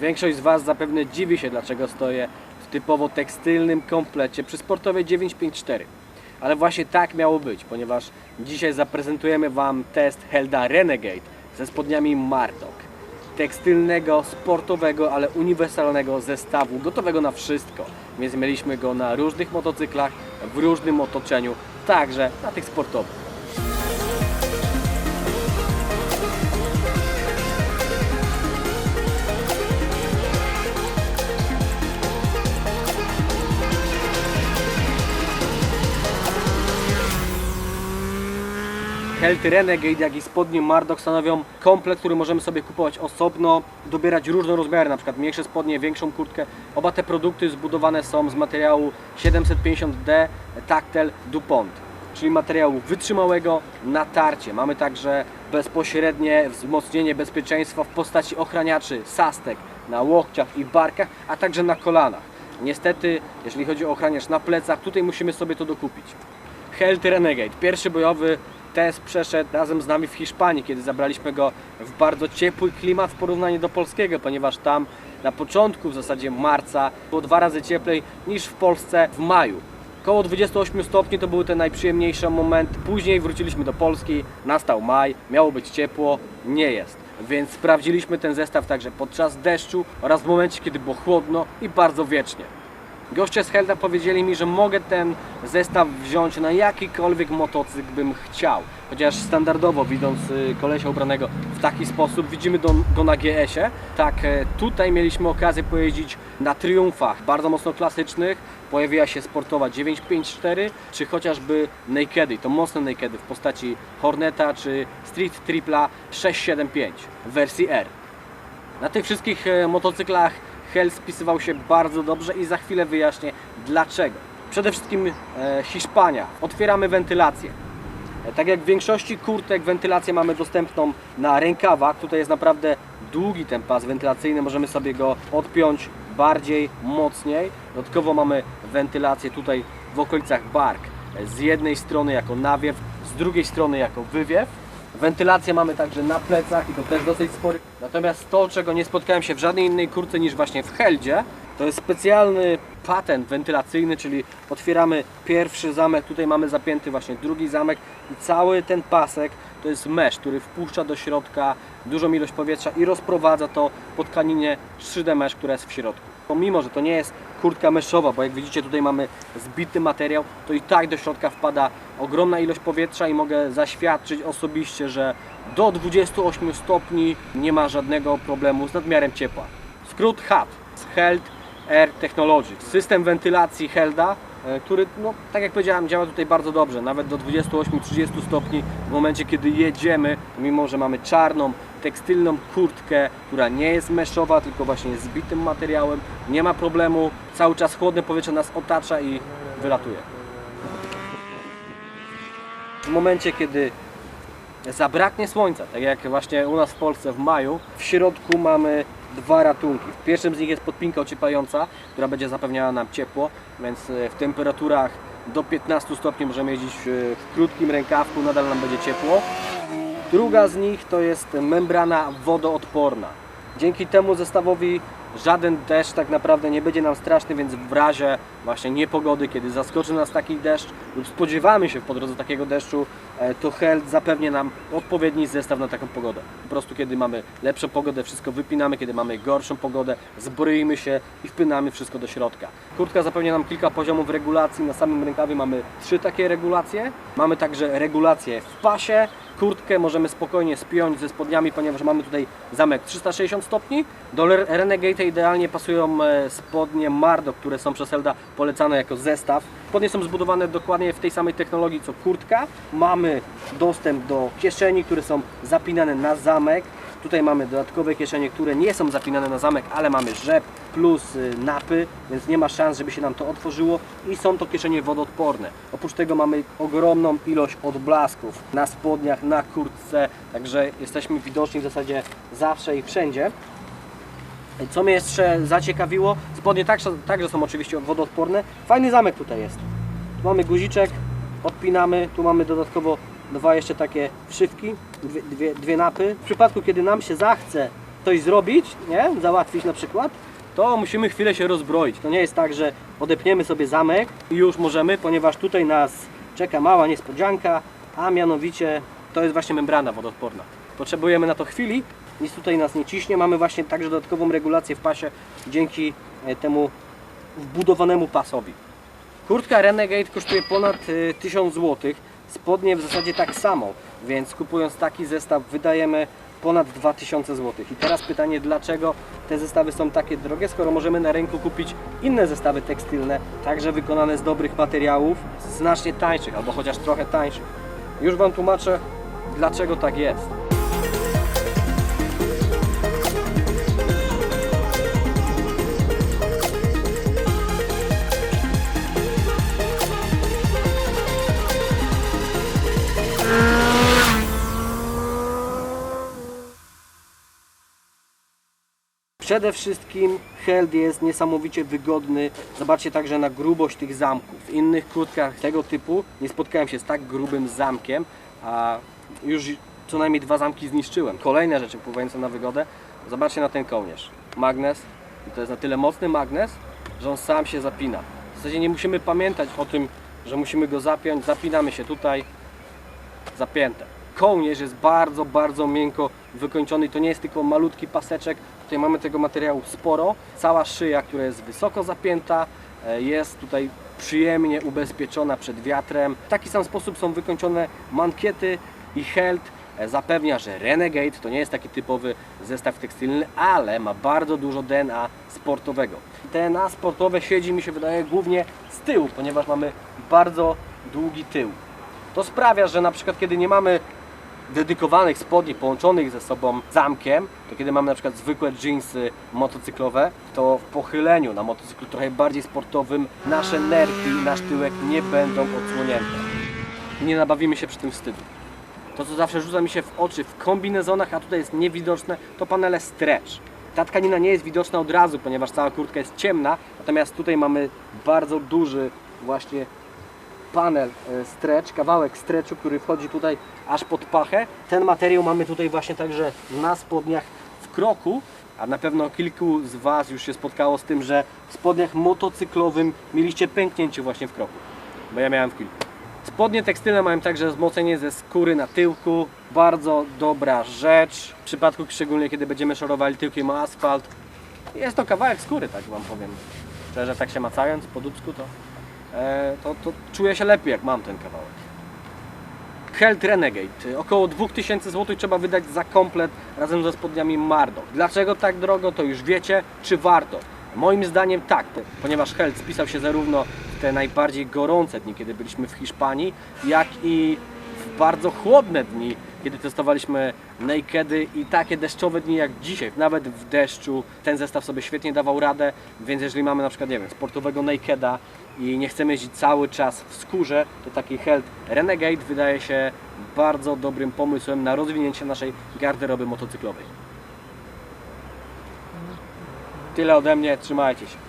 Większość z Was zapewne dziwi się, dlaczego stoję w typowo tekstylnym komplecie przy sportowej 954. Ale właśnie tak miało być, ponieważ dzisiaj zaprezentujemy Wam test Helda Renegade ze spodniami Mardok. Tekstylnego, sportowego, ale uniwersalnego zestawu, gotowego na wszystko. Więc mieliśmy go na różnych motocyklach, w różnym otoczeniu, także na tych sportowych. Held Renegade, jak i spodnie Mardok stanowią komplet, który możemy sobie kupować osobno, dobierać różne rozmiary, na przykład mniejsze spodnie, większą kurtkę. Oba te produkty zbudowane są z materiału 750D Tactel DuPont, czyli materiału wytrzymałego na tarcie. Mamy także bezpośrednie wzmocnienie bezpieczeństwa w postaci ochraniaczy sastek na łokciach i barkach, a także na kolanach. Niestety, jeżeli chodzi o ochraniacz na plecach, tutaj musimy sobie to dokupić. Held Renegade, pierwszy bojowy test przeszedł razem z nami w Hiszpanii, kiedy zabraliśmy go w bardzo ciepły klimat w porównaniu do polskiego, ponieważ tam na początku w zasadzie marca było dwa razy cieplej niż w Polsce w maju. Koło 28 stopni to były te najprzyjemniejsze momenty. Później wróciliśmy do Polski, nastał maj, miało być ciepło, nie jest. Więc sprawdziliśmy ten zestaw także podczas deszczu oraz w momencie, kiedy było chłodno i bardzo wiecznie. Goście z Helda powiedzieli mi, że mogę ten zestaw wziąć na jakikolwiek motocykl bym chciał. Chociaż standardowo widząc y, kolesia ubranego w taki sposób, widzimy go, na GS-ie. Tak, e, tutaj mieliśmy okazję pojeździć na Triumfach, bardzo mocno klasycznych. Pojawiła się sportowa 954, czy chociażby Nakedy, to mocne Nakedy w postaci Horneta, czy Street Tripla 675 w wersji R. Na tych wszystkich e, motocyklach Hell spisywał się bardzo dobrze i za chwilę wyjaśnię dlaczego. Przede wszystkim e, Hiszpania. Otwieramy wentylację. E, Tak jak w większości kurtek wentylację mamy dostępną na rękawach, tutaj jest naprawdę długi ten pas wentylacyjny, możemy sobie go odpiąć bardziej, mocniej. Dodatkowo mamy wentylację tutaj w okolicach bark. E, Z jednej strony jako nawiew, z drugiej strony jako wywiew. Wentylację mamy także na plecach i to też dosyć spory. Natomiast to, czego nie spotkałem się w żadnej innej kurce niż właśnie w Heldzie, to jest specjalny patent wentylacyjny, czyli otwieramy pierwszy zamek, tutaj mamy zapięty właśnie drugi zamek i cały ten pasek to jest mesh, który wpuszcza do środka dużą ilość powietrza i rozprowadza to po tkaninie 3D mesh, która jest w środku. Pomimo, że to nie jest kurtka meszowa, bo jak widzicie tutaj mamy zbity materiał, to i tak do środka wpada ogromna ilość powietrza i mogę zaświadczyć osobiście, że do 28 stopni nie ma żadnego problemu z nadmiarem ciepła. Skrót HAT, Held Air Technology, system wentylacji Helda, który, no, tak jak powiedziałem, działa tutaj bardzo dobrze, nawet do 28-30 stopni w momencie, kiedy jedziemy, mimo że mamy czarną, tekstylną kurtkę, która nie jest meszowa, tylko właśnie jest zbitym materiałem, nie ma problemu, cały czas chłodne powietrze nas otacza i wylatuje. W momencie, kiedy zabraknie słońca, tak jak właśnie u nas w Polsce w maju, w środku mamy dwa ratunki. W pierwszym z nich jest podpinka ocieplająca, która będzie zapewniała nam ciepło, więc e, w temperaturach do 15 stopni możemy jeździć w krótkim rękawku, nadal nam będzie ciepło. Druga z nich to jest membrana wodoodporna. Dzięki temu zestawowi żaden deszcz tak naprawdę nie będzie nam straszny, więc w razie właśnie niepogody, kiedy zaskoczy nas taki deszcz lub spodziewamy się po drodze takiego deszczu, e, to Held zapewni nam odpowiedni zestaw na taką pogodę. Po prostu kiedy mamy lepszą pogodę, wszystko wypinamy, kiedy mamy gorszą pogodę, zbroimy się i wpinamy wszystko do środka. Kurtka zapewnia nam kilka poziomów regulacji. Na samym rękawie mamy trzy takie regulacje. Mamy także regulację w pasie. Kurtkę możemy spokojnie spiąć ze spodniami, ponieważ mamy tutaj zamek 360 stopni. Do Re- Renegade idealnie pasują e, spodnie Mardo, które są przez Helda polecane jako zestaw. Spodnie są zbudowane dokładnie w tej samej technologii co kurtka. Mamy dostęp do kieszeni, które są zapinane na zamek. Tutaj mamy dodatkowe kieszenie, które nie są zapinane na zamek, ale mamy rzep plus y, napy, więc nie ma szans, żeby się nam to otworzyło i są to kieszenie wodoodporne. Oprócz tego mamy ogromną ilość odblasków na spodniach, na kurtce, także jesteśmy widoczni w zasadzie zawsze i wszędzie. Co mnie jeszcze zaciekawiło, spodnie także, także są oczywiście wodoodporne. Fajny zamek tutaj jest. Tu mamy guziczek, odpinamy, tu mamy dodatkowo dwa jeszcze takie wszywki, dwie, dwie, dwie napy. W przypadku kiedy nam się zachce coś zrobić, nie? Załatwić na przykład, to musimy chwilę się rozbroić. To nie jest tak, że odepniemy sobie zamek i już możemy, ponieważ tutaj nas czeka mała niespodzianka, a mianowicie to jest właśnie membrana wodoodporna. Potrzebujemy na to chwili, nic tutaj nas nie ciśnie. Mamy właśnie także dodatkową regulację w pasie dzięki e, temu wbudowanemu pasowi. Kurtka Renegade kosztuje ponad y, 1000 zł, spodnie w zasadzie tak samo, więc kupując taki zestaw wydajemy ponad 2000 zł. I teraz pytanie, dlaczego te zestawy są takie drogie, skoro możemy na rynku kupić inne zestawy tekstylne, także wykonane z dobrych materiałów, znacznie tańszych, albo chociaż trochę tańszych. Już Wam tłumaczę, dlaczego tak jest. Przede wszystkim Held jest niesamowicie wygodny. Zobaczcie także na grubość tych zamków. W innych kurtkach tego typu nie spotkałem się z tak grubym zamkiem, a już co najmniej dwa zamki zniszczyłem. Kolejne rzeczy wpływające na wygodę. Zobaczcie na ten kołnierz. Magnes. To jest na tyle mocny magnes, że on sam się zapina. W zasadzie nie musimy pamiętać o tym, że musimy go zapiąć. Zapinamy się tutaj, zapięte. Kołnierz jest bardzo, bardzo miękko wykończony to nie jest tylko malutki paseczek. Tutaj mamy tego materiału sporo. Cała szyja, która jest wysoko zapięta, e, jest tutaj przyjemnie ubezpieczona przed wiatrem. W taki sam sposób są wykończone mankiety i Held e, zapewnia, że Renegade to nie jest taki typowy zestaw tekstylny, ale ma bardzo dużo DNA sportowego. DNA sportowe siedzi mi się wydaje głównie z tyłu, ponieważ mamy bardzo długi tył. To sprawia, że na przykład kiedy nie mamy dedykowanych spodni połączonych ze sobą zamkiem, to kiedy mamy na przykład zwykłe jeansy motocyklowe, to w pochyleniu na motocyklu trochę bardziej sportowym nasze nerki nasz tyłek nie będą odsłonięte. Nie nabawimy się przy tym wstydu. To co zawsze rzuca mi się w oczy w kombinezonach, a tutaj jest niewidoczne, to panele stretch. Ta tkanina nie jest widoczna od razu, ponieważ cała kurtka jest ciemna, natomiast tutaj mamy bardzo duży właśnie panel e, stretch, kawałek stretchu, który wchodzi tutaj aż pod pachę. Ten materiał mamy tutaj właśnie także na spodniach w kroku, a na pewno kilku z Was już się spotkało z tym, że w spodniach motocyklowym mieliście pęknięcie właśnie w kroku, bo ja miałem w kilku. Spodnie tekstylne mają także wzmocnienie ze skóry na tyłku. Bardzo dobra rzecz. W przypadku szczególnie kiedy będziemy szorowali tyłkiem o asfalt. Jest to kawałek skóry, tak Wam powiem. Szczerze, tak się macając po dubsku, to, to, to czuję się lepiej, jak mam ten kawałek. Held Renegade. Około 2000 zł trzeba wydać za komplet razem ze spodniami Mardo. Dlaczego tak drogo, to już wiecie. Czy warto? Moim zdaniem tak, ponieważ Held spisał się zarówno w te najbardziej gorące dni, kiedy byliśmy w Hiszpanii, jak i w bardzo chłodne dni, kiedy testowaliśmy nakedy i takie deszczowe dni jak dzisiaj, nawet w deszczu ten zestaw sobie świetnie dawał radę, więc jeżeli mamy na przykład, nie wiem, sportowego nakeda i nie chcemy jeździć cały czas w skórze, to taki Held Renegade wydaje się bardzo dobrym pomysłem na rozwinięcie naszej garderoby motocyklowej. Tyle ode mnie, trzymajcie się.